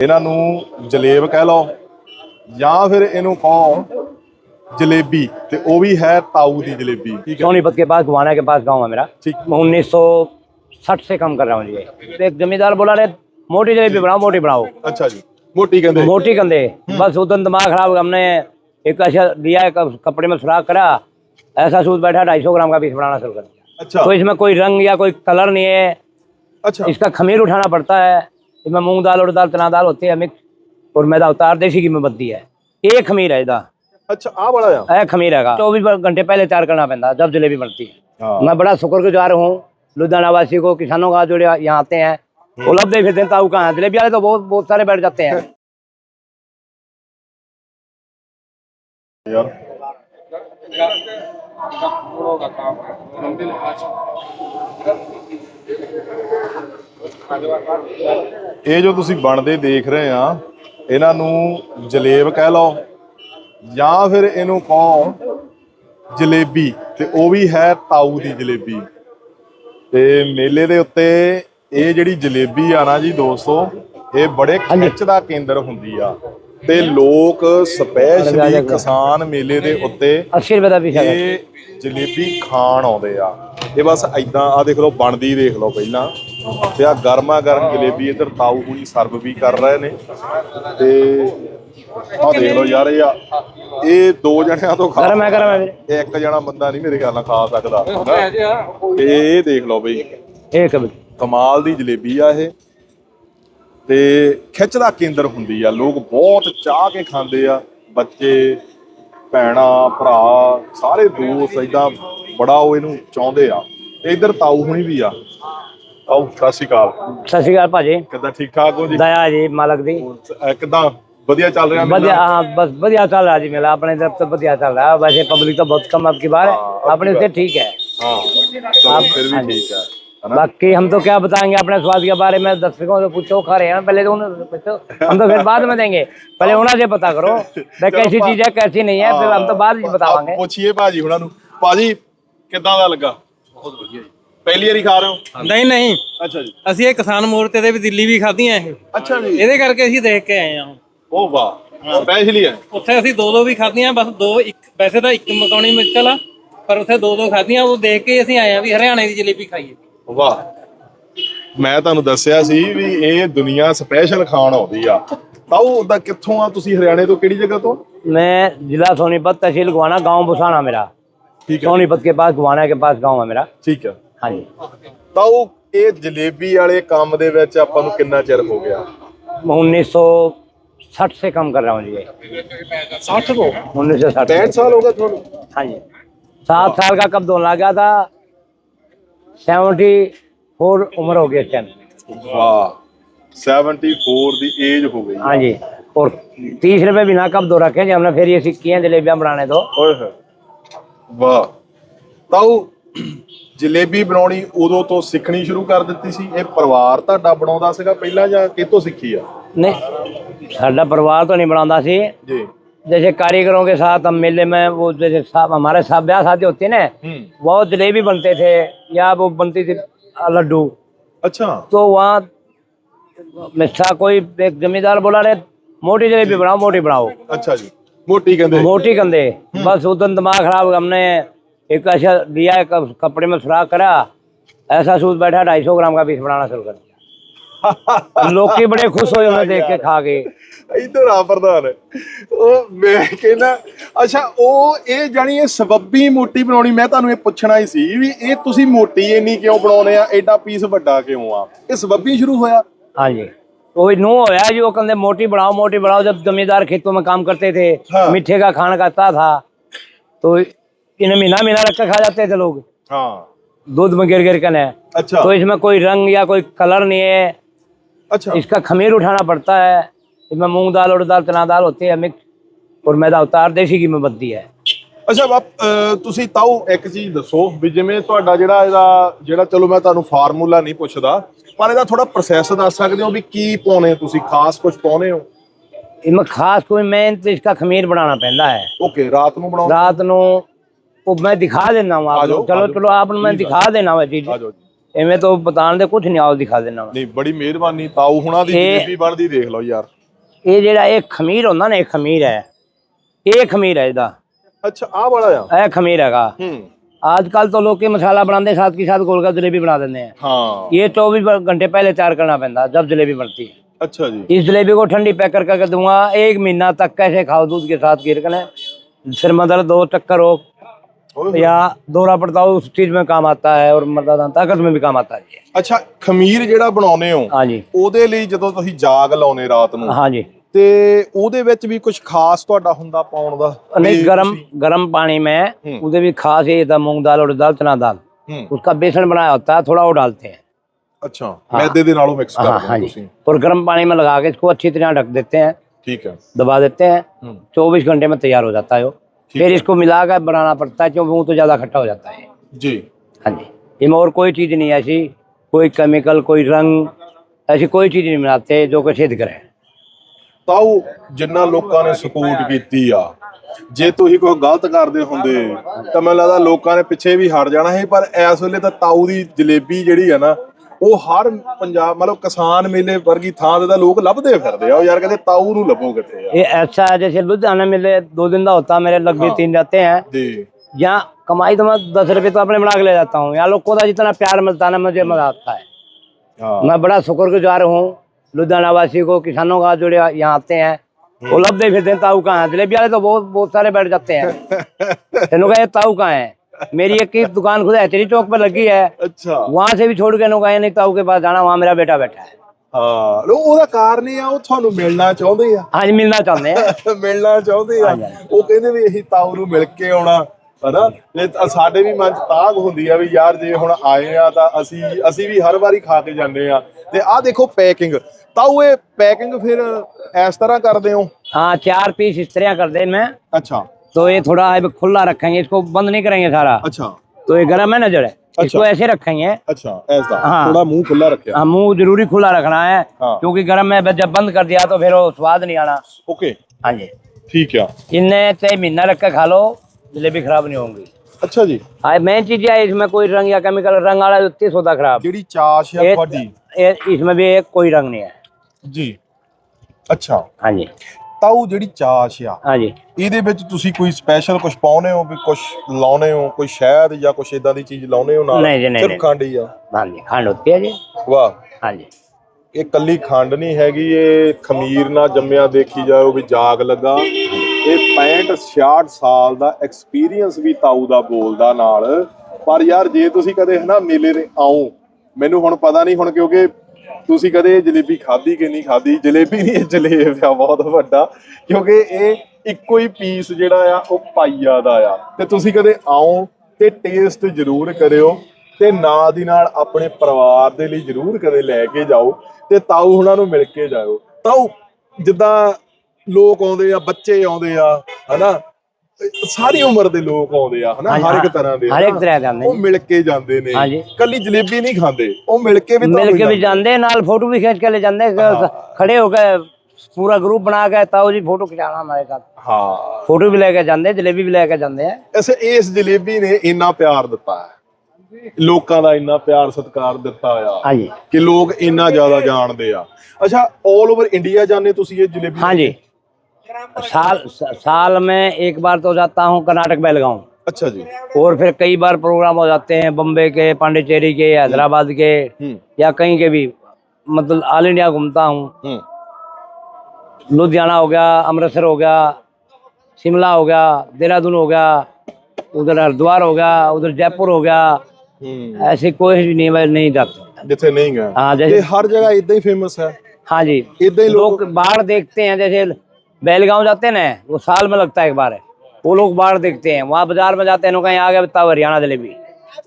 ਇਹਨਾਂ ਨੂੰ ਜਲੇਬ ਕਹਿ ਲਓ ਜਾਂ ਫਿਰ ਇਹਨੂੰ ਕਹੋ ਜਲੇਬੀ ਤੇ ਉਹ ਵੀ ਹੈ ਤਾਊ ਦੀ ਜਲੇਬੀ ਠੀਕ ਹੈ सोनीपत के पास गुवाना के पास गांव है मेरा ठीक। मैं उन्नीस सौ साठ से कम कर रहा हूँ जी तो एक जमींदार बोला रे मोटी जलेबी बनाओ मोटी बनाओ ਅੱਛਾ ਜੀ ਮੋਟੀ ਕਹਿੰਦੇ मोटी कंधे बस उधर दिमाग खराब हो गया। हमने एक ऐसा दिया है कप- कपड़े में सुराख करा ऐसा सूद बैठा ढाई सौ ग्राम का पीस बनाना शुरू कर दिया ਅੱਛਾ तो इसमें कोई रंग या कोई कलर नहीं है ਅੱਛਾ इसका खमीर उठाना पड़ता है इसमें मूंग दाल और दाल चना दाल होती है मिक्स और मैदा उतार देसी की में बनती है ये खमीर है इसका अच्छा आ बड़ा है है खमीर है चौबीस घंटे पहले तैयार करना पैदा जब जलेबी बनती है मैं बड़ा शुक्र गुजार हूँ लुधियाना वासी को किसानों का जो यहाँ आते हैं वो लब दे फिरते हैं ताऊ कहाँ जलेबी वाले तो बहुत बहुत सारे बैठ जाते हैं यार ਇਹ ਜੋ ਤੁਸੀਂ ਬਣਦੇ ਦੇਖ ਰਹੇ ਆ ਇਹਨਾਂ ਨੂੰ ਜਲੇਬ ਕਹਿ ਲਓ ਜਾਂ ਫਿਰ ਇਹਨੂੰ ਕਹੋ ਜਲੇਬੀ ਤੇ ਉਹ ਵੀ ਹੈ ਤਾਊ ਦੀ ਜਲੇਬੀ। ਤੇ ਮੇਲੇ ਦੇ ਉੱਤੇ ਇਹ ਜਿਹੜੀ ਜਲੇਬੀ ਆ ਨਾ ਜੀ ਦੋਸਤੋ ਇਹ ਬੜੇ ਖਿੱਚ ਦਾ ਕੇਂਦਰ ਹੁੰਦੀ ਆ। ਤੇ ਲੋਕ ਸਪੈਸ਼ਲੀ ਕਿਸਾਨ ਮੇਲੇ ਦੇ ਉੱਤੇ ਅਸ਼ੀਰਵਾਦ ਵੀ ਖਾਂਦੇ ਜਲੇਬੀ ਖਾਣ ਆਉਂਦੇ ਆ। ਇਹ ਬਸ ਐਦਾਂ ਆ ਦੇਖ ਲਓ ਬਣਦੀ ਦੇਖ ਲਓ ਪਹਿਲਾਂ। ਤੇ ਆ ਗਰਮਾ ਗਰਮ ਜਲੇਬੀ ਇੱਧਰ ਤਾਊ ਹੁਣੀ ਸਰਵ ਵੀ ਕਰ ਰਹੇ ਨੇ। ਤੇ ਆ ਦੇਖ ਲਓ ਯਾਰ ਇਹ ਆ- ਇਹ ਦੋ ਜਣਿਆਂ ਤੋਂ ਖਾ ਗਰਮ ਹੈ ਗਰਮ ਇਹ ਇੱਕ ਜਣਾ ਬੰਦਾ ਨਹੀਂ ਮੇਰੇ ਖਿਆਲ ਨਾਲ ਖਾ ਸਕਦਾ। ਤੇ ਇਹ ਦੇਖ ਲਓ ਬਈ ਇਹ ਕਬਲ ਕਮਾਲ ਦੀ ਜਲੇਬੀ ਆ ਇਹ। ਤੇ ਖਿੱਚ ਦਾ ਕੇਂਦਰ ਹੁੰਦੀ ਆ ਲੋਕ ਬਹੁਤ ਚਾਹ ਕੇ ਖਾਂਦੇ ਆ। ਬੱਚੇ ਭੈਣਾ ਭਰਾ ਸਾਰੇ ਦੋਸਤ ਏਦਾਂ ਬੜਾ ਉਹ ਇਹਨੂੰ ਚਾਹੁੰਦੇ ਆ। ਇਧਰ ਤਾਊ ਹੁਣੀ ਵੀ ਆ। ਤਾਊ ਸਤਿ ਸ਼੍ਰੀ ਅਕਾਲ सत श्रीकाल भाजी ਕਿੱਦਾਂ ਠੀਕ ਠਾਕ ਹੋ ਜੀ दया जी मालक दी ਅਹ ਕਿੱਦਾਂ ਵਧੀਆ ਚੱਲ ਰਿਹਾ बढ़िया ਮੇਲਾ हाँ बस बढ़िया चल रहा है जी मेला अपने तरफ तो बढ़िया चल रहा है वैसे पब्लिक तो बहुत कम अब की बार हाँ, अब अपने की से ठीक है ਹਾਂ ਚਲੋ ਫਿਰ ਵੀ ਠੀਕ ਆ ਹਨਾ बाकी हम तो क्या बताएंगे अपने स्वाद के बारे में दर्शकों से पूछो खा रहे हैं पहले तो उन्हें पूछो हम तो फिर बाद में देंगे पहले उन्हें से पता करो भाई कैसी चीज है कैसी नहीं है फिर हम तो बाद में बतावांगे ਆਪ ਪੁੱਛੀਏ ਭਾਜੀ ਹੁਣਾਂ ਨੂੰ ਭਾਜੀ ਕਿੱਦਾਂ ਦਾ ਲੱਗਾ ਬਹੁਤ ਵਧੀਆ ਜੀ ਪਹਿਲੀ ਵਾਰੀ ਖਾ ਰਹੇ ਹੋ ਨਹੀਂ ਨਹੀਂ ਅੱਛਾ ਜੀ ਅਸੀਂ ਇਹ ਕਿਸਾਨ ਮੋਰਚੇ ਦੇ ਵੀ ਦਿੱਲੀ ਵੀ ਖਾਧੀਆਂ ਇਹ ਅੱਛਾ ਜੀ ਇਹਦੇ ਕਰਕੇ ਅਸੀਂ ਦੇਖ ਕੇ ਆਏ ਹਾਂ ਉਹ ਵਾਹ ਸਪੈਸ਼ਲੀ ਹੈ ਉੱਥੇ ਅਸੀਂ ਦੋ ਦੋ ਵੀ ਖਾਧੀਆਂ ਬਸ ਦੋ ਇੱਕ ਵੈਸੇ ਤਾਂ ਇੱਕ ਮਕਾਉਣੀ ਮੁਸ਼ਕਲ ਆ ਪਰ ਉੱਥੇ ਦੋ ਦੋ ਖਾਧੀਆਂ ਉਹ ਦੇਖ ਕੇ ਅਸੀਂ ਆਏ ਆ ਵੀ ਹਰਿਆਣੇ ਦੀ ਜਲੇਬੀ ਖਾਈਏ ਵਾਹ ਮੈਂ ਤੁਹਾਨੂੰ ਦੱਸਿਆ ਸੀ ਵੀ ਇਹ ਦੁਨੀਆ ਸਪੈਸ਼ਲ ਖਾਣ ਆਉਂਦੀ ਆ ਤਾਂ ਉਹ ਦਾ ਕਿੱਥੋਂ ਆ ਤੁਸੀਂ ਹਰਿਆਣੇ ਤੋਂ ਕਿਹੜੀ ਜਗ੍ਹਾ ਤੋਂ मैं जिला सोनीपत तहसील गुवाना गांव बुसाना मेरा ਠੀਕ ਹੈ सोनीपत के पास गुवाना के पास गांव है मेरा ਠੀਕ ਹੈ हाँ जी ਤਾਂ ਉਹ ਇਹ ਜਲੇਬੀ ਵਾਲੇ ਕੰਮ ਦੇ ਵਿੱਚ ਆਪਾਂ ਨੂੰ ਕਿੰਨਾ ਚਿਰ ਹੋ ਗਿਆ मैं उन्नीस सौ साठ से कम कर रहा हूँ जी 60 ਤੋਂ उन्नीस सौ साठ 65 ਸਾਲ ਹੋ ਗਏ ਤੁਹਾਨੂੰ हाँ जी सात साल का कब दौड़ लग गया था सेवेंटी फोर उम्र हो गई इस टाइम ਵਾਹ 74 ਦੀ ਏਜ ਹੋ ਗਈ हाँ जी और तीस रुपए बिना कब दो रखे जी हमने फिर ये सिक्की हैं जलेबियां बनाने दो ਓਏ ਹੋਏ ਵਾਹ ਤਾਂ ਉਹ ਜਲੇਬੀ ਬਣਾਉਣੀ ਉਦੋਂ ਤੋਂ ਸਿੱਖਣੀ ਸ਼ੁਰੂ ਕਰ ਦਿੱਤੀ ਸੀ ਇਹ ਪਰਿਵਾਰ ਤੁਹਾਡਾ ਬਣਾਉਂਦਾ ਸੀਗਾ ਪਹਿਲਾਂ ਜਾਂ ਕਿਤੋਂ ਸਿੱਖੀ ਆ नहीं साडा परिवार तो नहीं बनाता सी ਜੀ जैसे कारीगरों के साथ हम मेले में वो जैसे साहब हमारे साथ ब्याह शादी होती है ना ਹੂੰ बहुत जलेबी बनते थे या वो बनती थी लड्डू ਅੱਛਾ तो वहाँ मिस्सा कोई एक जमींदार बोला रे मोटी जलेबी बनाओ मोटी बनाओ ਅੱਛਾ ਜੀ ਮੋਟੀ ਕਹਿੰਦੇ मोटी कंधे बस उधर दिमाग खराब हो गया। हमने एक ऐसा दिया है कप- कपड़े में सुराख करा ऐसा सूद बैठा ढाई सौ ग्राम का पीस बनाना शुरू कर दिया लोग के बड़े खुश हुए उन्हें देख के खा के ਇਧਰ ਆ ਪ੍ਰਧਾਨ ਉਹ ਮੈਂ ਕਹਿੰਦਾ ਅੱਛਾ ਉਹ ਇਹ ਜਾਨੀ ਇਹ ਸਬੱਬੀ ਮੋਟੀ ਬਣਾਉਣੀ ਮੈਂ ਤੁਹਾਨੂੰ ਇਹ ਪੁੱਛਣਾ ਹੀ ਸੀ ਵੀ ਇਹ ਤੁਸੀਂ ਮੋਟੀ ਇੰਨੀ ਕਿਉਂ ਬਣਾਉਨੇ ਆ ਐਡਾ ਪੀਸ ਵੱਡਾ ਕਿਉਂ ਆ ਇਹ ਸਬੱਬੀ ਸ਼ੁਰੂ ਹੋਇਆ हाँ जी वही नो होया जी वो कंधे मोटी बढ़ाओ मोटी बढ़ाओ जब जमींदार खेतों में काम करते थे हाँ। मिठे का खाना खाता था तो इन महीना महीना रख कर खा जाते थे लोग हाँ दूध में गिर गिर कर है अच्छा तो इसमें कोई रंग या कोई कलर नहीं है अच्छा इसका खमीर उठाना पड़ता है इसमें मूंग दाल और दाल चना दाल होती है मिक्स और मैदा होता है ਦੇਸੀ ਘੀ में बनती है ਅੱਛਾ ਬਾਪ ਅਹ ਤੁਸੀਂ ਤਾਓ ਇੱਕ ਚੀਜ਼ ਦੱਸੋ ਵੀ ਜਿਵੇਂ ਤੁਹਾਡਾ ਜਿਹੜਾ ਇਹਦਾ ਜਿਹੜਾ ਚਲੋ ਮੈਂ ਤੁਹਾਨੂੰ ਫਾਰਮੂਲਾ ਨਹੀਂ ਪੁੱਛਦਾ ਪਰ ਇਹਦਾ ਥੋੜਾ ਪ੍ਰੋਸੈਸ ਦੱਸ ਸਕਦੇ ਹੋ ਵੀ ਕੀ ਪਾਉਣੇ ਤੁਸੀਂ ਖਾਸ ਕੁਝ ਪਾਉਣੇ ਹੋ इसमें खास कोई मेन तो इसका खमीर बनाना पैंदा है ਓਕੇ ਰਾਤ ਨੂੰ ਬਣਾਉਂਦੇ ਰਾਤ ਨੂੰ वो मैं दिखा देना हूँ आ आप जाओ, लोग। चलो आ जाओ। चलो आप मैं दिखा देना वो चीज ਆ ਜਾਓ ਜੀ इनमें तो बताने दे कुछ नहीं आओ दिखा देना ਨਹੀਂ ਬੜੀ ਮਿਹਰਬਾਨੀ ਤਾਊ ਹੁਣਾਂ ਦੀ ਇਹ- ਜਲੇਬੀ ਬਣਦੀ ਦੇਖ ਲਓ ਯਾਰ ਇਹ ਜਿਹੜਾ ਇਹ ਖਮੀਰ ਹੁੰਦਾ ਨਾ ਇਹ ਖਮੀਰ ਹੈ ਇਹ ਖਮੀਰ ਹੈ ਇਹਦਾ ਅੱਛਾ ਆਹ ਵਾਲਾ ਆ ਇਹ ਖਮੀਰ ਹੈਗਾ ਹੂੰ आजकल तो लोग के मसाला बनाते साथ के साथ गोलगप्पे जलेबी बना देते हैं ਹਾਂ ये चौबीस घंटे पहले तैयार करना पैदा जब जलेबी बनती है ਅੱਛਾ ਜੀ इस जलेबी को ठंडी पैक कर करके दूंगा एक महीना तक कैसे खाओ दूध के साथ गिर कर सिर में दर्द हो चक्कर हो ਓਏ या दौरा पड़ता हो उस चीज में काम आता है और मतलब ताकत में भी काम आता है ये। ਅੱਛਾ ਖਮੀਰ ਜਿਹੜਾ ਬਣਾਉਨੇ ਹੋ हाँ जी ਉਹਦੇ ਲਈ ਜਦੋਂ ਤੁਸੀਂ ਜਾਗ ਲਾਉਨੇ ਰਾਤ ਨੂੰ हाँ जी ਤੇ ਉਹਦੇ ਵਿੱਚ ਵੀ ਕੁਝ ਖਾਸ ਤੁਹਾਡਾ ਹੁੰਦਾ ਪਾਉਣ ਦਾ नहीं ਵੀ गर्म ਤੁਸੀਂ- गर्म पानी में हम्म। उधर भी खास ये था मूंग दाल और दाल चना दाल ਹੂੰ उसका बेसन बनाया होता है थोड़ा वो डालते हैं ਅੱਛਾ ਮੈਦੇ ਦੇ ਨਾਲੋਂ ਮਿਕਸ हाँ ਕਰਦੇ हाँ ਹੋ जी ਤੁਸੀਂ और गर्म पानी में लगा के इसको अच्छी तरह ढक देते हैं ਠੀਕ ਹੈ दबा देते हैं हम्म। चौबीस घंटे में तैयार हो जाता है वो ठीक फिर इसको मिला कर बनाना पड़ता है क्योंकि वो तो ज़्यादा खट्टा हो जाता है जी हाँ जी इसमें और कोई चीज़ नहीं ऐसी कोई केमिकल कोई रंग ऐसी कोई चीज़ नहीं मिलाते जो कि सिद्ध करें ਤਾਉ ਜਿੰਨਾ ਲੋਕਾਂ ਨੇ ਸਪੋਰਟ ਕੀਤੀ ਆ ਜੇ ਤੁਸੀਂ ਕੋਈ ਗਲਤ ਕਰਦੇ ਹੁੰਦੇ ਤਾਂ ਮੈਨੂੰ ਲੱਗਦਾ ਲੋਕਾਂ ਨੇ ਪਿੱਛੇ ਵੀ ਹਟ ਜਾਣਾ ਸੀ ਪਰ ਇਸ ਵੇਲੇ ਤਾਂ ਤਾਉ ਦੀ ਜਲੇਬੀ ਜਿਹੜੀ ਆ ਨਾ ਉਹ ਹਰ ਪੰਜਾਬ ਮਤਲਬ ਕਿਸਾਨ ਮੇਲੇ ਵਰਗੀ ਥਾਂ ਤੇ ਤਾਂ ਲੋਕ ਲੱਭਦੇ ਫਿਰਦੇ ਆ ਉਹ ਯਾਰ ਕਹਿੰਦੇ ਤਾਊ ਨੂੰ ਲੱਭੋ ਕਿੱਥੇ ਆ ये ऐसा है जैसे लुधियाना मेले दो दिन का होता है मेरे लग भी हाँ। तीन जाते हैं ਜੀ यहाँ कमाई तो मैं दस रुपये तो अपने बना के ले जाता हूँ यहाँ लोग को तो जितना प्यार मिलता है ना मुझे मजा आता है ਹਾਂ मैं बड़ा शुक्रगुजार हूँ लुधियाना वासी को किसानों का जो यहाँ आते हैं वो लभदे फिरते हैं ताऊ कहाँ है जलेबी वाले तो बहुत बहुत सारे बैठ जाते हैं तेनों का ये ताऊ कहाँ है मेरी एक ही दुकान खुद है चेरी चौक पर लगी है ਅੱਛਾ वहां से भी छोड़ के नो कहे नहीं ताऊ के पास जाना वहाँ मेरा बेटा बैठा है ਹਾਂ ਲੋ ਉਹਦਾ ਕਾਰਨ ਇਹ ਆ ਉਹ ਤੁਹਾਨੂੰ ਮਿਲਣਾ ਚਾਹੁੰਦੇ ਆ हाँ जी मिलना चाहते हैं ਮਿਲਣਾ ਚਾਹੁੰਦੇ ਆ ਹਾਂਜੀ। ਉਹ ਕਹਿੰਦੇ ਵੀ ਅਸੀਂ ਤਾਊ ਨੂੰ ਮਿਲ ਕੇ ਆਉਣਾ ਹਨਾ ਤੇ ਅ- ਸਾਡੇ ਵੀ ਮਨ ਚ ਤਾਗ ਹੁੰਦੀ ਆ ਵੀ ਯਾਰ ਜੇ ਹੁਣ ਆਏ ਆ ਤਾਂ ਅਸੀਂ ਅਸੀਂ ਵੀ ਹਰ ਵਾਰੀ ਖਾ ਕੇ ਜਾਂਦੇ ਆ ਤੇ ਆਹ ਦੇਖੋ ਪੈਕਿੰਗ ਤਾਊ ਇਹ ਪੈਕਿੰਗ ਫਿਰ ਇਸ ਤਰ੍ਹਾਂ ਕਰਦੇ ਹੋ हाँ चार पीस इस तरह कर दे मैं ਅੱਛਾ तो ये थोड़ा खुला रखेंगे इसको बंद नहीं करेंगे सारा। अच्छा। तो ये गर्म है ना जड़े? है अच्छा। इसको ऐसे रखेंगे। अच्छा ऐसा। हाँ। थोड़ा मुँह खुला रखे हाँ मुँह ज़रूरी खुला रखना है हाँ। क्योंकि गर्म में जब बंद कर दिया तो फिर स्वाद नहीं आना। ओके। हाँ जी। ठीक है। इन चाहे महीना रख के खा लो जलेबी खराब नहीं होंगी। अच्छा जी। हाँ मेन चीज़ है इसमें कोई रंग या केमिकल रंग वाला तीस होता खराब। इसमें भी एक कोई रंग नहीं है। जी। अच्छा। हाँ जी। ਤਾਊ ਜਿਹੜੀ ਚਾਸ਼ ਆ ਹਾਂਜੀ। ਇਹਦੇ ਵਿੱਚ ਤੁਸੀਂ ਕੋਈ ਸਪੈਸ਼ਲ ਕੁਝ ਪਾਉਨੇ ਹੋ ਵੀ ਕੁਝ ਲਾਉਨੇ ਹੋ ਕੋਈ ਸ਼ਹਿਦ ਜਾਂ ਕੁਝ ਇਦਾਂ ਦੀ ਚੀਜ਼ ਲਾਉਨੇ ਹੋ ਨਾਲ? ਨਹੀਂ ਨਹੀਂ, ਸਿਰਫ ਖੰਡ ਹੀ ਆ। ਹਾਂਜੀ ਖੰਡ ਹੁੰਦੀ ਹੈ ਜੀ। ਵਾਹ। ਹਾਂਜੀ। ਇਹ ਕੱਲੀ ਖੰਡ ਨਹੀਂ ਹੈਗੀ ਇਹ ਖਮੀਰ ਨਾਲ ਜੰਮਿਆ ਦੇਖੀ ਜਾਓ ਵੀ ਜਾਗ ਲੱਗਾ। ਇਹ 65 66 ਸਾਲ ਦਾ ਐਕਸਪੀਰੀਅੰਸ ਵੀ ਤਾਊ ਦਾ ਬੋਲਦਾ ਨਾਲ। ਪਰ ਯਾਰ ਜੇ ਤੁਸੀਂ ਕਦੇ ਹਨਾ ਮੇਲੇ ਦੇ ਆਓ ਮੈਨੂੰ ਹੁਣ ਪਤਾ ਨਹੀਂ ਹੁਣ ਕਿਉਂਕਿ ਤੁਸੀਂ ਕਦੇ ਇਹ ਜਲੇਬੀ ਖਾਧੀ ਕਿ ਨਹੀਂ ਖਾਧੀ? ਜਲੇਬੀ ਨਹੀਂ ਇਹ ਜਲੇਬ ਆ, ਬਹੁਤ ਵੱਡਾ। ਕਿਉਂਕਿ ਇਹ ਇੱਕੋ ਹੀ ਪੀਸ ਜਿਹੜਾ ਆ, ਉਹ ਪਾਈਆ ਦਾ ਆ। ਤੇ ਤੁਸੀਂ ਕਦੇ ਆਓ ਤੇ ਟੇਸਟ ਜ਼ਰੂਰ ਕਰਿਓ ਤੇ ਨਾਲ ਦੀ ਨਾਲ ਆਪਣੇ ਪਰਿਵਾਰ ਦੇ ਲਈ ਜ਼ਰੂਰ ਕਦੇ ਲੈ ਕੇ ਜਾਓ ਤੇ ਤਾਊ ਹੁਣਾਂ ਨੂੰ ਮਿਲ ਕੇ ਜਾਓ ਤਾਊ, ਜਿੱਦਾਂ ਲੋਕ ਆਉਂਦੇ ਆ, ਬੱਚੇ ਆਉਂਦੇ ਆ, ਹਨਾ? ਸਾਰੀ ਉਮਰ ਦੇ ਲੋਕ ਆਉਂਦੇ ਆ ਹਨਾ? ਹਰ ਇੱਕ ਤਰ੍ਹਾਂ ਦੇ ਹਰ ਇੱਕ ਤਰ੍ਹਾਂ ਦੇ ਉਹ ਮਿਲ ਕੇ ਜਾਂਦੇ ਨੇ। ਕੱਲੀ ਜਲੇਬੀ ਨਹੀਂ ਖਾਂਦੇ। ਉਹ ਮਿਲ ਕੇ ਵੀ ਮਿਲ ਕੇ ਵੀ ਜਾਂਦੇ ਨਾਲ ਫੋਟੋ ਵੀ ਖਿੱਚ ਕੇ ਲੈ ਜਾਂਦੇ। ਖੜੇ ਹੋ ਕੇ ਪੂਰਾ ਗਰੁੱਪ ਬਣਾ ਕੇ ਤਾਓ ਜੀ ਫੋਟੋ ਖਿਚਾਣਾ ਹਮਾਰੇ ਸਾਥ ਹਾਂ। ਫੋਟੋ ਵੀ ਲੈ ਕੇ ਜਾਂਦੇ ਜਲੇਬੀ ਵੀ ਲੈ ਕੇ ਜਾਂਦੇ ਆ। ਐਸੇ ਇਸ ਜਲੇਬੀ ਨੇ ਇੰਨਾ ਪਿਆਰ ਦਿੱਤਾ ਹੈ। ਲੋਕਾਂ ਦਾ ਇੰਨਾ ਪਿਆਰ ਸਤਿਕਾਰ ਦਿੱਤਾ ਆ ਕਿ ਲੋਕ ਇੰਨਾ ਜ਼ਿਆਦਾ ਜਾਣਦੇ ਆ। ਅੱਛਾ 올 ਓਵਰ ਇੰਡੀਆ ਜਾਂਦੇ ਤੁਸੀਂ ਇਹ ਜਲੇਬੀ ਹਾਂਜੀ। साल साल में एक बार तो जाता हूँ कर्नाटक बेलगांव। अच्छा जी। और फिर कई बार प्रोग्राम हो जाते हैं बम्बे के पांडिचेरी के हैदराबाद के हम्म। या कहीं के भी। मतलब ऑल इंडिया घूमता हूँ। हम्म। लुधियाना हो गया अमृतसर हो गया शिमला हो गया देहरादून हो गया उधर हरिद्वार हो गया उधर जयपुर हो गया। हम्म। ऐसे कोई नहीं नहीं जाता। जिसे नहीं गया। हाँ जैसे हर जगह इतना ही फ़ेमस है? हाँ जी। इतना ही लोग बाहर देखते हैं जैसे बैलगांव जाते ना वो साल में लगता है एक बार वो लोग बाढ़ देखते हैं वहाँ बाजार में जाते हैं कहीं आ गया बताओ हरियाणा जलेबी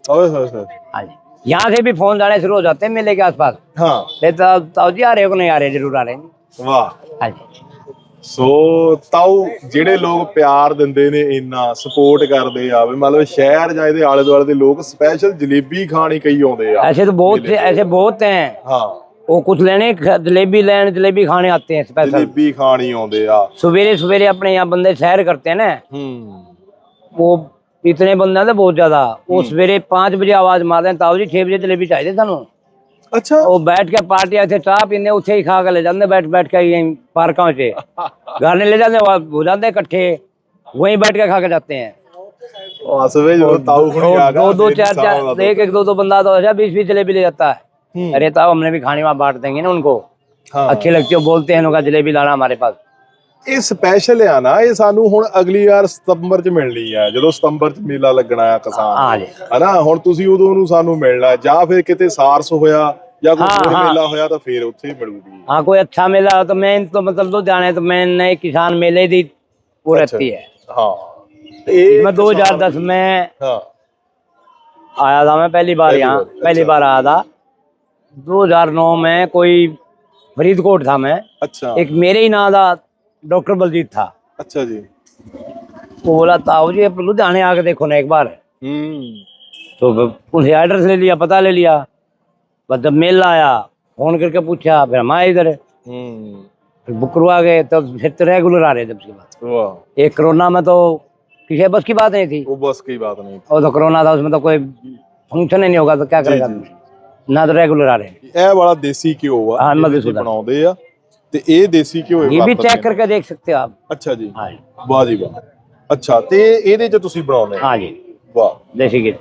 हाँ जी यहाँ से भी फोन जाने शुरू हो जाते हैं मेले के आसपास हाँ ताऊ जी आ रहे हो नहीं आ रहे जरूर आ रहे हैं ਵਾਹ हाँ जी ਸੋ ਤਾਉ ਜਿਹੜੇ ਲੋਕ ਪਿਆਰ ਦਿੰਦੇ ਨੇ ਇੰਨਾ ਸਪੋਰਟ ਕਰਦੇ ਆ ਵੀ ਮਤਲਬ ਸ਼ਹਿਰ ਜਾਂ ਇਹਦੇ ਆਲੇ ਦੁਆਲੇ ਦੇ ਲੋਕ ਸਪੈਸ਼ਲ ਜਲੇਬੀ ਖਾਣ ਹੀ ਕਈ ਆਉਂਦੇ ਆ ऐसे तो बहुत मेले ऐसे बहुत हैं हाँ वो कुछ लेने ख- जलेबी लेने जलेबी खाने आते हैं स्पेशल ਜਲੇਬੀ ਖਾਣੀ ਆਉਂਦੇ ਆ सवेरे सवेरे अपने यहाँ बंदे सैर करते हैं ना ਹੂੰ वो इतने बंदे हैं तो बहुत ज्यादा वो सवेरे पाँच बजे आवाज मारते हैं ताऊ जी छह बजे जलेबी चाहिए थानू ਅੱਛਾ ਉਹ ਬੈਠ ਕੇ ਪਾਰਟੀਆਂ ਇੱਥੇ ਚਾਹ ਪੀਂਦੇ ਉੱਥੇ ਹੀ ਖਾ ਕੇ ਲੈ ਜਾਂਦੇ ਬੈਠ ਬੈਠ ਕੇ ਯਹੀਂ ਪਾਰਕਾਂ 'ਚ ਘਰ ਨਹੀਂ ਲੈ ਜਾਂਦੇ ਉਹ ਹੋ ਜਾਂਦੇ ਇਕੱਠੇ वहीं बैठ के खा के जाते हैं ਉਹ ਅਸਵੇ ਜਦੋਂ ਤਾਊ ਹੁਣੀ ਆ और ਗਿਆ दो दो ਫਿਰ चार ਸਾਹ चार एक एक दो दो बंदा तो अच्छा बीस बीस जलेबी ले जाता है हम्म। अरे ताऊ हमने भी खाने वहाँ बांट देंगे ना उनको ਹਾਂ अच्छी लगती है वो बोलते हैं उनका जलेबी लाना हमारे पास ਇਹ ਸਪੈਸ਼ਲ ਆ ਨਾ ਇਹ ਸਾਨੂੰ ਹੁਣ ਅਗਲੀ ਵਾਰ ਸਤੰਬਰ ਚ ਮਿਲਣੀ ਆ ਜਦੋਂ ਸਤੰਬਰ ਚ ਮੇਲਾ ਲੱਗਣਾ ਆ ਕਿਸਾਨ हाँ जी ਹਨਾ ਹੁਣ ਤੁਸੀਂ ਉਦੋਂ ਨੂੰ ਸਾਨੂੰ ਮਿਲਣਾ ਜਾਂ ਫਿਰ ਕਿਤੇ ਸਾਰਸ ਹੋਇਆ ਜਾਂ ਕੋਈ ਹਾਂ, ਹੋਰ ਹਾਂ। ਮੇਲਾ ਹੋਇਆ ਤਾਂ ਫਿਰ ਉੱਥੇ ਹੀ ਮਿਲੂਗੀ हाँ कोई अच्छा मेला हो तो मेन तो मतलब लुधियाने तो मेन नए किसान मेले दी वो रहती है ਹਾਂ ਇਹ मैं 2010 में ਹਾਂ आया था मैं पहली बार पहली यहाँ बार, पहली अच्छा। बार आया था 2009 में कोई फरीदकोट था मैं। अच्छा। एक मेरे ही नाम था डॉक्टर बलजीत था। अच्छा जी। वो बोला ताओ जी लुधियाने आके देखो ना एक बार। हम्म। तो उनसे एड्रेस ले लिया पता ले लिया। बस जब मेल आया फ़ोन करके पूछा फिर हम आए इधर। हम्म। फिर बुक करवा गए तो फिर तो रेगुलर आ रहे थे उसके बाद। एक कोरोना में तो किसी बस की बात नहीं थी। वो बस की बात नहीं थी। और तो कोरोना था उसमें तो कोई फ़ंक्शन ही नहीं होगा तो क्या करेगा? ना तो रेगुलर आ रहे हैं ਇਹ ਵਾਲਾ ਦੇਸੀ ਘਿਓ ਆ ਹਾਂ, ਇਹਦੇ 'ਚ ਮਧੂਸੂਦਨ। ਬਣਾਉਂਦੇ ਆ ਤੇ ਇਹ ਦੇਸੀ ਘਿਓ ਹੀ ये भी ਵਰਤਦੇ चेक ਨੇ। करके देख सकते हो आप ਅੱਛਾ ਜੀ हाँ जी ਵਾਹ ਜੀ ਵਾਹ ਅੱਛਾ ਤੇ ਇਹਦੇ 'ਚ ਤੁਸੀਂ ਬਣਾਉਂਦੇ ਆ हाँ जी ਵਾਹ देसी घी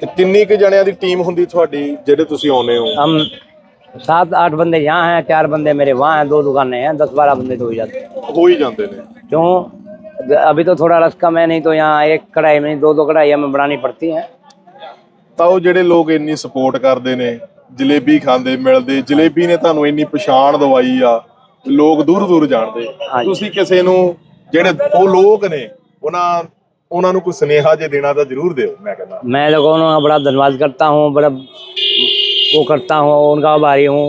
ਤੇ ਕਿੰਨੀ ਕੁ ਜਣਿਆਂ ਦੀ ਟੀਮ ਹੁੰਦੀ ਤੁਹਾਡੀ ਜਿਹੜੇ ਤੁਸੀਂ ਆਉਨੇ ਹੋ हम सात आठ बंदे यहाँ हैं चार बंदे मेरे वहाँ हैं दो दुकानें हैं दस बारह बंदे तो हो जाते हैं ਹੋ ਹੀ ਜਾਂਦੇ ਨੇ क्यों अभी तो थोड़ा रस कम है नहीं तो यहाँ एक कढ़ाई में नहीं, दो दो कढ़ाई हमें बनानी पड़ती हैं ਤਾਂ ਉਹ ਜਿਹੜੇ ਲੋਕ ਇੰਨੀ ਸਪੋਰਟ ਕਰਦੇ ਨੇ ਜਲੇਬੀ ਖਾਂਦੇ ਮਿਲਦੇ ਜਲੇਬੀ ਨੇ ਤੁਹਾਨੂੰ ਇੰਨੀ ਪਛਾਣ ਦਵਾਈ ਆ ਲੋਕ ਦੂਰ ਦੂਰ ਜਾਣਦੇ ਹਾਂਜੀ। ਤੁਸੀਂ ਕਿਸੇ ਨੂੰ ਜਿਹੜੇ ਉਹ ਲੋਕ ਨੇ ਉਹਨਾਂ ਉਹਨਾਂ ਨੂੰ ਕੋਈ ਸੁਨੇਹਾ ਜੇ ਦੇਣਾ ਤਾਂ ਜ਼ਰੂਰ ਦਿਓ ਮੈਂ ਕਹਿੰਦਾ मैं लोगों का बड़ा धन्यवाद करता हूँ बड़ा वो करता हूँ उनका आभारी हूँ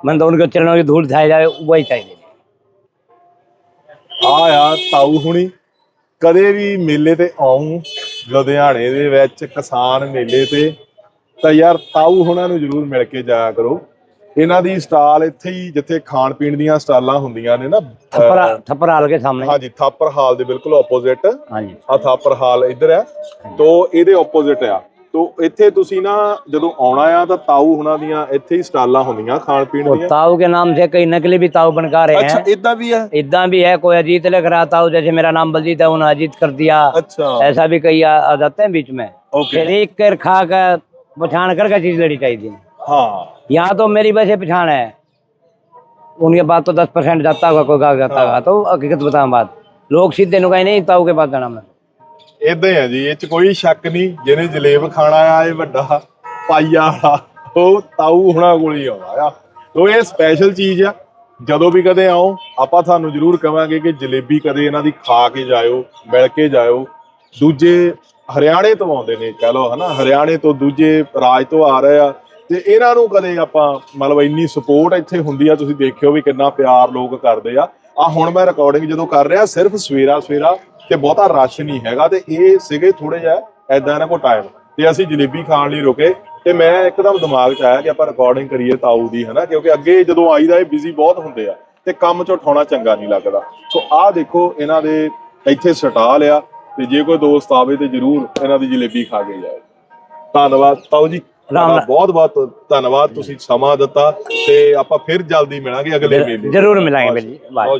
मैं तो उनके चरणों की धूल छाई जाए वही चाहिए ਆ ਆ ਤਾਊ ਹੁਣੀ ਕਦੇ ਵੀ ਮੇਲੇ ਤੇ ਆਉਂ ਲੁਧਿਆਣੇ ਦੇ ਵਿੱਚ ਕਿਸਾਨ ਮੇਲੇ ਤੇ ਤਾਂ ਯਾਰ ਤਾਊ ਹੁਣਾਂ ਨੂੰ ਜਰੂਰ ਮਿਲ ਕੇ ਜਾਇਆ ਕਰੋ। ਇਹਨਾਂ ਦੀ ਸਟਾਲ ਇੱਥੇ ਹੀ ਜਿੱਥੇ ਖਾਣ ਪੀਣ ਦੀਆਂ ਸਟਾਲਾਂ ਹੁੰਦੀਆਂ ਨੇ ਨਾ ਥੱਪਰ ਥੱਪਰ ਸਾਹਮਣੇ। ਹਾਂਜੀ ਥਾਪਰ ਹਾਲ ਦੇ ਬਿਲਕੁਲ ਆਪੋਜ਼ਿਟ ਹਾਂਜੀ। ਆ ਥਾਪਰ ਹਾਲ ਇੱਧਰ ਹੈ। ਤੋਂ ਇਹਦੇ ਆਪੋਜ਼ਿਟ ਆ। ਤੋ ਇੱਥੇ ਤੁਸੀਂ ਨਾ ਜਦੋਂ ਆਉਣਾ ਆ ਤਾਂ ਤਾਊ ਹੁਣਾਂ ਦੀਆਂ ਇੱਥੇ ਹੀ ਸਟਾਲਾਂ ਹੁੰਦੀਆਂ ਖਾਣ ਪੀਣ वो ਦੀਆਂ ताऊ के नाम से कई नकली भी ताऊ बनका रहे ਅੱਛਾ हैं ਇਦਾਂ भी है इतना भी है कोई अजीत लिख रहा ताऊ जैसे मेरा नाम बलजीत है उन्होंने अजीत कर दिया अच्छा ऐसा भी कई आ, आ जाते हैं बीच में ओके फिर एक कर खा कर पछाण कर चीज लेनी चाहिए थी हाँ यहाँ तो मेरी वैसे पछाण है उनके पास तो दस परसेंट जाता होगा कोई कागज जाता होगा तो हकीकत बताऊं बात लोग सीधे नुकाई नहीं ताऊ के पास जाना मैं ਇਦਾਂ ਹੀ ਆ ਜੀ, ਇਹ ਚ ਕੋਈ ਸ਼ੱਕ ਨਹੀਂ, ਜਿਹਨੇ ਜਲੇਬ ਖਾਣਾ ਆ, ਇਹ ਵੱਡਾ ਪਾਈਆ ਵਾਲਾ, ਉਹ ਤਾਊ ਹੁਣਾ ਕੋਲ ਹੀ ਆਉਂਦਾ ਆ। ਤੋ ਇਹ ਸਪੈਸ਼ਲ ਚੀਜ਼ ਆ, ਜਦੋਂ ਵੀ ਕਦੇ ਆਓ, ਆਪਾਂ ਤੁਹਾਨੂੰ ਜ਼ਰੂਰ ਕਵਾਂਗੇ ਕਿ ਜਲੇਬੀ ਕਦੇ ਇਹਨਾਂ ਦੀ ਖਾ ਕੇ ਜਾਇਓ, ਮਿਲ ਕੇ ਜਾਇਓ। ਦੂਜੇ ਹਰਿਆਣੇ ਤੋਂ ਆਉਂਦੇ ਨੇ, ਕਹ ਲਓ ਹਨਾ, ਹਰਿਆਣੇ ਤੋਂ ਦੂਜੇ ਰਾਜ ਤੋਂ ਆ ਰਹੇ ਆ, ਤੇ ਇਹਨਾਂ ਨੂੰ ਕਦੇ ਆਪਾਂ, ਮਤਲਬ ਇੰਨੀ ਸਪੋਰਟ ਇੱਥੇ ਹੁੰਦੀ ਆ, ਤੁਸੀਂ ਦੇਖਿਓ ਵੀ ਕਿੰਨਾ ਪਿਆਰ ਲੋਕ ਕਰਦੇ ਆ। ਆ ਹੁਣ ਮੈਂ ਰਿਕਾਰਡਿੰਗ ਜਦੋਂ ਕਰ ਰਿਹਾ, ਸਿਰਫ ਸਵੇਰਾ ਸਵੇਰਾ ਤੇ ਬਹੁਤਾ ਰਸ਼ ਨਹੀਂ ਹੈਗਾ ਤੇ ਇਹ ਸਿਗੇ ਥੋੜੇ ਜਿਹਾ ਐਦਾਂ ਇਹਨਾਂ ਕੋ ਟਾਈਮ ਤੇ ਅਸੀਂ ਜਲੇਬੀ ਖਾਣ ਲਈ ਰੁਕੇ ਤੇ ਮੈਂ ਇੱਕਦਮ ਦਿਮਾਗ 'ਚ ਆਇਆ ਕਿ ਆਪਾਂ ਰਿਕਾਰਡਿੰਗ ਕਰੀਏ ਤਾਊ ਦੀ ਹਨਾ? ਕਿਉਂਕਿ ਅੱਗੇ ਜਦੋਂ ਆਈਦਾ ਇਹ ਬਿਜ਼ੀ ਬਹੁਤ ਹੁੰਦੇ ਆ ਤੇ ਕੰਮ 'ਚ ਉਠਾਉਣਾ ਚੰਗਾ ਨਹੀਂ ਲੱਗਦਾ। ਸੋ ਆਹ ਦੇਖੋ ਇਹਨਾਂ ਦੇ ਇੱਥੇ ਸਟਾਲ ਆ ਤੇ ਜੇ ਕੋਈ ਦੋਸਤ ਆਵੇ ਤੇ ਜਰੂਰ ਇਹਨਾਂ ਦੀ ਜਲੇਬੀ ਖਾ ਕੇ ਜਾਏ। ਧੰਨਵਾਦ ਤਾਉ ਜੀ। ਬਹੁਤ ਬਹੁਤ ਧੰਨਵਾਦ ਤੁਸੀਂ ਸਮਾਂ ਦਿੱਤਾ ਤੇ ਆਪਾਂ ਫਿਰ ਜਲਦੀ ਮਿਲਾਂਗੇ ਅਗਲੇ ਮੇਲੇ ਜਰੂਰ ਮਿਲਾਂਗੇ ਬਾਈ